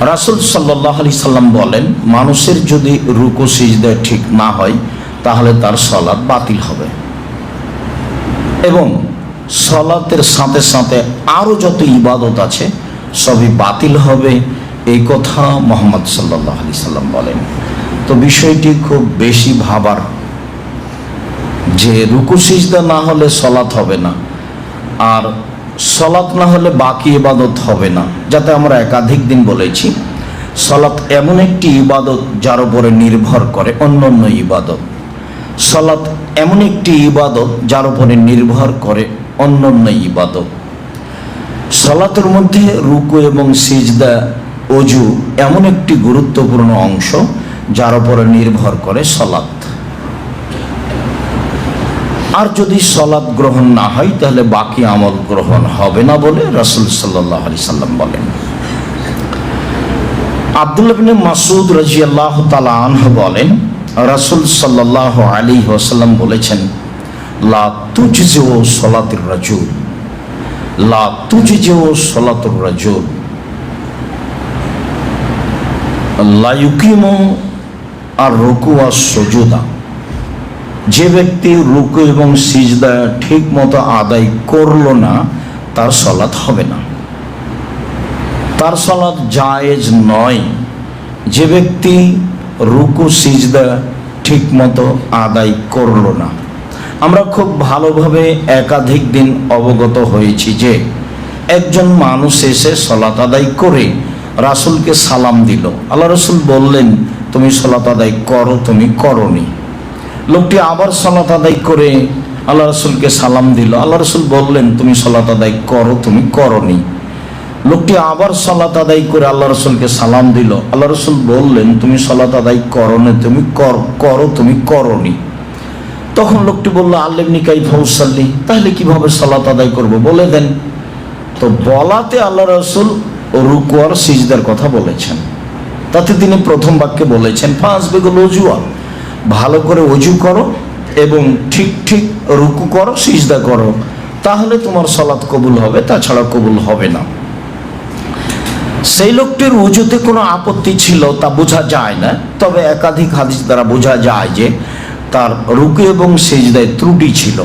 রাসুল সাল্লাহ আলি সাল্লাম বলেন, মানুষের যদি রুকু সিজদা ঠিক না হয়, তাহলে তার সলাৎ বাতিল হবে। এবং সলাতের সাথে সাথে আরও যত ইবাদত আছে, সবই বাতিল হবে, এই কথা মোহাম্মদ সাল্লাহ আলি সাল্লাম বলেন। তো বিষয়টি খুব বেশি ভাবার, যে রুকু সিজদা না হলে সলাৎ হবে না। আর সলাৎ না হলে বাকি ইবাদত হবে না, যাতে আমরা একাধিক দিন বলেছি। সলাৎ এমন একটি ইবাদত যার উপরে নির্ভর করে অন্য অন্য ইবাদত। সলাৎ এমন একটি ইবাদত যার উপরে নির্ভর করে অন্য অন্য ইবাদত। সলাতের মধ্যে রুকু এবং সিজদা, অজু এমন একটি গুরুত্বপূর্ণ অংশ যার উপরে নির্ভর করে সলাৎ। আর যদি সলাৎ গ্রহণ না হয়, তাহলে বাকি আমল গ্রহণ হবে না বলে রাসুল সাল্লাহ আলি সাল্লাম বলেন। আবদুল্লাবিন মাসুদ রাজিয়াল্লাহ তালাহ বলেন, রাসুল সাল্লাহ আলী ওসাল্লাম বলেছেন, লা তুজেও সলাতুর রাজুল, লা তুজেও সলাতুর রাজুল লাইকিমো আর রকুয়া সজুদা। যে ব্যক্তি রুকু এবং সিজদা ঠিক মতো আদায় করল না, তার সলাৎ হবে না। তার সলাৎ জায়েজ নয়। যে ব্যক্তি রুকু, সিজদা ঠিক মতো আদায় করল না। আমরা খুব ভালোভাবে একাধিক দিন অবগত হয়েছি যে, একজন মানুষ এসে সলাত আদায় করে রাসুলকে সালাম দিল। আল্লাহ রসুল বললেন, তুমি সলাত আদায় করো, তুমি করনি। লোকটি আবার সলাত আদায় করে আল্লাহ রসুলকে সালাম দিল। আল্লাহ রসুল বললেন, তুমি সলাত আদায় করো, তুমি করনি। লোকটি আবার সলাত আদায় করে আল্লাহ রসুলকে সালাম দিল। আল্লাহ রসুল বললেন, তুমি সলাত আদায় করো না তুমি কর তুমি করনি। তখন লোকটি বলল আল্লেমনি কাই ফৌসাল্লি তাহলে কীভাবে সলাত আদায় করব? বলে দেন। তো বলাতে আল্লাহ রসুল রুকুয়ার সিজদার কথা বলেছেন। তাতে তিনি প্রথম বাক্যে বলেছেন, ফাঁস বেগুল অজুয়া ভালো করে অজু করো এবং ঠিক ঠিক রুকু করো, সিজদা করো। তাহলে তোমার সলাৎ কবুল হবে, তাছাড়া কবুল হবে না। সেই লোকটির উজুতে কোনো আপত্তি ছিল, তা বোঝা যায় না। তবে একাধিক হাদিস দ্বারা বোঝা যায় যে, তার রুকু এবং সেজদায় ত্রুটি ছিল।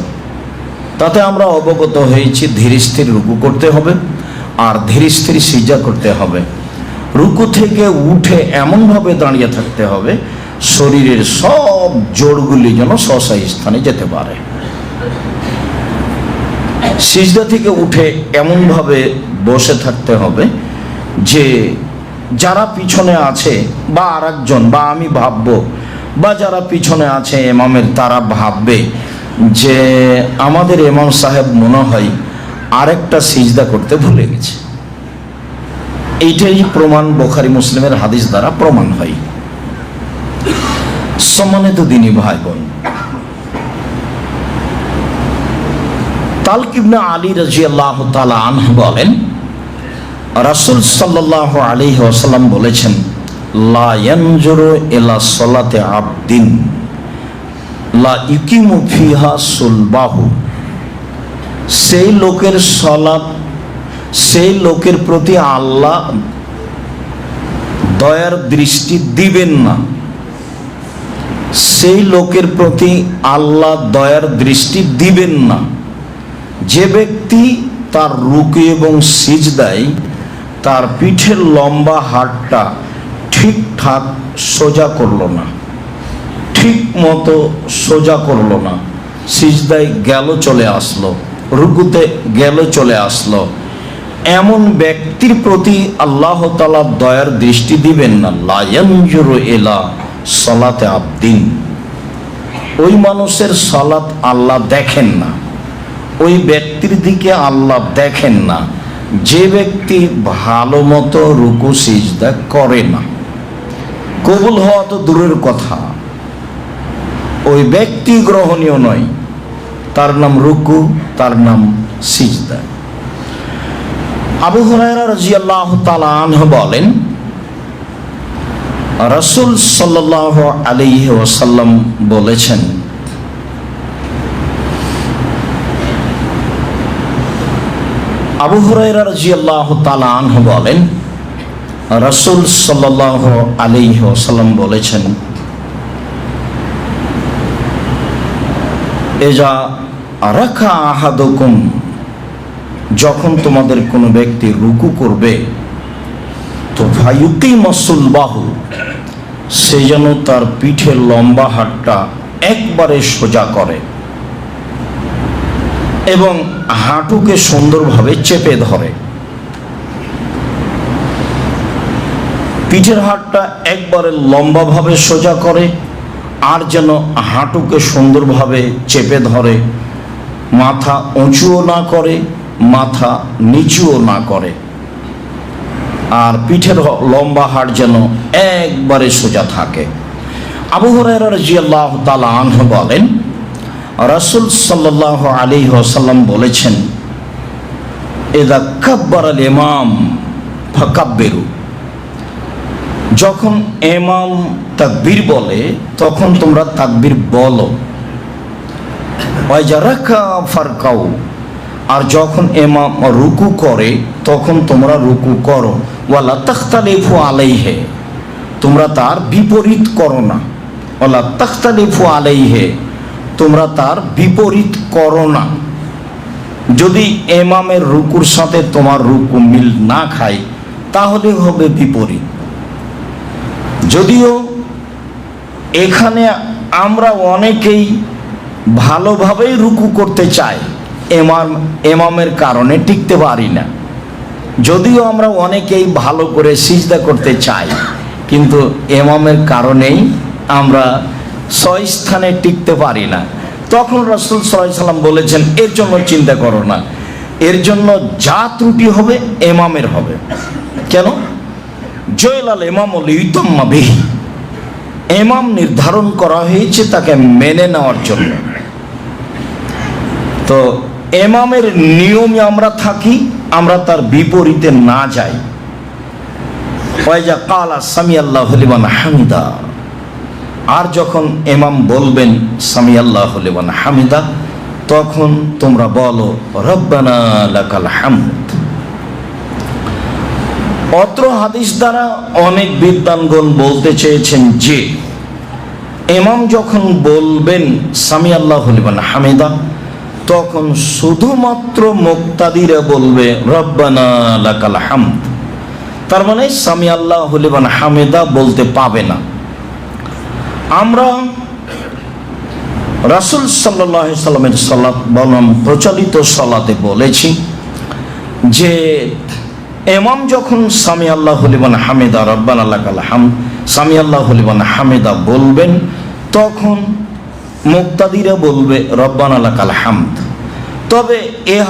তাতে আমরা অবগত হয়েছি ধীরে স্থির রুকু করতে হবে আর ধীরে স্থির সিজা করতে হবে। রুকু থেকে উঠে এমনভাবে দাঁড়িয়ে থাকতে হবে শরীরের সব জোরগুলি যেন স্বসাই স্থানে যেতে পারে। সিজদা থেকে উঠে এমনভাবে বসে থাকতে হবে যে যারা পিছনে আছে বা আর বা আমি ভাববো বা যারা পিছনে আছে এমামের তারা ভাববে যে আমাদের এমাম সাহেব মনে হয় আরেকটা সিজদা করতে ভুলে গেছে। এইটাই প্রমাণ বোখারি মুসলিমের হাদিস দ্বারা প্রমাণ হয়। সম্মানিত দিনী ভাই বোন তালকিবনা আলী রাজি আল্লাহ আনহ বলেন, রাসুল সাল্লাহ আলী ওসাল্লাম বলেছেন এলা সলাতে আবদিন, লা ইকিমু ফিহা সুলবাহু। সেই লোকের সলাৎ সেই লোকের প্রতি আল্লাহ দয়ার দৃষ্টি দিবেন না। সেই লোকের প্রতি আল্লাহ দয়ার দৃষ্টি দিবেন না। যে ব্যক্তি তার রুকু এবং সিজদায় তার পিঠের লম্বা হাড়টা ঠিকঠাক সোজা করল না ঠিক মতো সোজা করল না, সিজদায় গেল চলে আসলো, রুকুতে গেল চলে আসলো। এমন ব্যক্তির প্রতি আল্লাহ তালা দয়ার দৃষ্টি দিবেন না। লায়ানজুরু এলা সলাতে আবদিন। ওই মানুষের সলাৎ আল্লাহ দেখেন না। ওই ব্যক্তির দিকে আল্লাহ দেখেন না। যে ব্যক্তি ভালো মতো রুকু, সিজদা করে না। কবুল হওয়া তো দূরের কথা। ওই ব্যক্তি গ্রহণীয় নয়। তার নাম রুকু, তার নাম সিজদা। আবু হুরায়রা রাজিয়াল্লাহ তাআলা আনহু বলেন রাসূল সাল্লাল্লাহু আলাইহি ওয়াসাল্লাম বলেছেন, আবু রাদিয়াল্লাহু তাআলা আনহু বলেন, রাসূল সাল্লাল্লাহু আলাইহি ওয়াসাল্লাম বলেছেন, এজা রাখা আহাদকুম, যখন তোমাদের কোনো ব্যক্তি রুকু করবে তো ভাইউকি মসুল বাহু সে যেন তার পিঠের লম্বা হাটটা একবারে সোজা করে এবং হাঁটুকে সুন্দরভাবে চেপে ধরে। পিঠের হাতটা একবারে লম্বাভাবে সোজা করে আর যেন হাঁটুকে সুন্দরভাবে চেপে ধরে। মাথা উঁচুও না করে, মাথা নিচুও না করে। আর পিঠের লম্বা হাড় যেন একবারে সোজা থাকে। আবু আনহ বলেন, রাসূল সাল্লাহ আলী বলেছেন আল ইমাম ফাকাব্বেরু। যখন এমাম তাকবীর বলে, তখন তোমরা তাকবীর বলো। আর যখন এমাম রুকু করে, তখন তোমরা রুকু করো। ওয়ালা তাখতালিফু আলাইহে, তোমরা তার বিপরীত করো না। ওয়ালা তাখতালিফু আলাইহে, তোমরা তার বিপরীত করো না। যদি এমামের রুকুর সাথে তোমার রুকু মিল না খায়, তাহলে হবে বিপরীত। যদিও এখানে আমরা অনেকেই ভালোভাবেই রুকু করতে চাই এমাম এমামের কারণে টিকতে পারি না। যদিও আমরা অনেকেই ভালো করে সিজদা করতে চাই, কিন্তু এমামের কারণেই আমরা ছয় স্থানে টিকতে পারি না। তখন রসুল সাল্লাম বলেছেন, এর জন্য চিন্তা করো না। এর জন্য যা ত্রুটি হবে, এমামের হবে। কেন? জয়লাল এমামুল ইউতম্মা বিহি। এমাম নির্ধারণ করা হয়েছে তাকে মেনে নেওয়ার জন্য। তো এমামের নিয়মে আমরা থাকি আমরা তার বিপরীতে না যাই। সামি আল্লাহ হামিদা। আর যখন এমাম বলবেন সামি আল্লাহ হামিদা, তখন তোমরা বলো, রব্বানা হামদ। অত্র হাদিস দ্বারা অনেক বিদ্বানগণ বলতে চেয়েছেন যে এমাম যখন বলবেন সামি আল্লাহ হামিদা তখন শুধুমাত্র মুক্তাদিরা বলবে, রব্বানা লাকাল হামদ। তার মানে সামি আল্লাহ হলিবান হামিদা বলতে পাবে না। আমরা রাসুল সাল্লাহ সাল্লামের সালাত বনাম প্রচলিত সালাতে বলেছি যে এমাম যখন সামি আল্লাহ হলিবান হামিদা, রব্বান আল্লাহ হাম সামি আল্লাহ হলিবান হামিদা বলবেন, তখন মুক্তাদিরা বলবে রব্বান আল্লাহ হামদ। তবে এ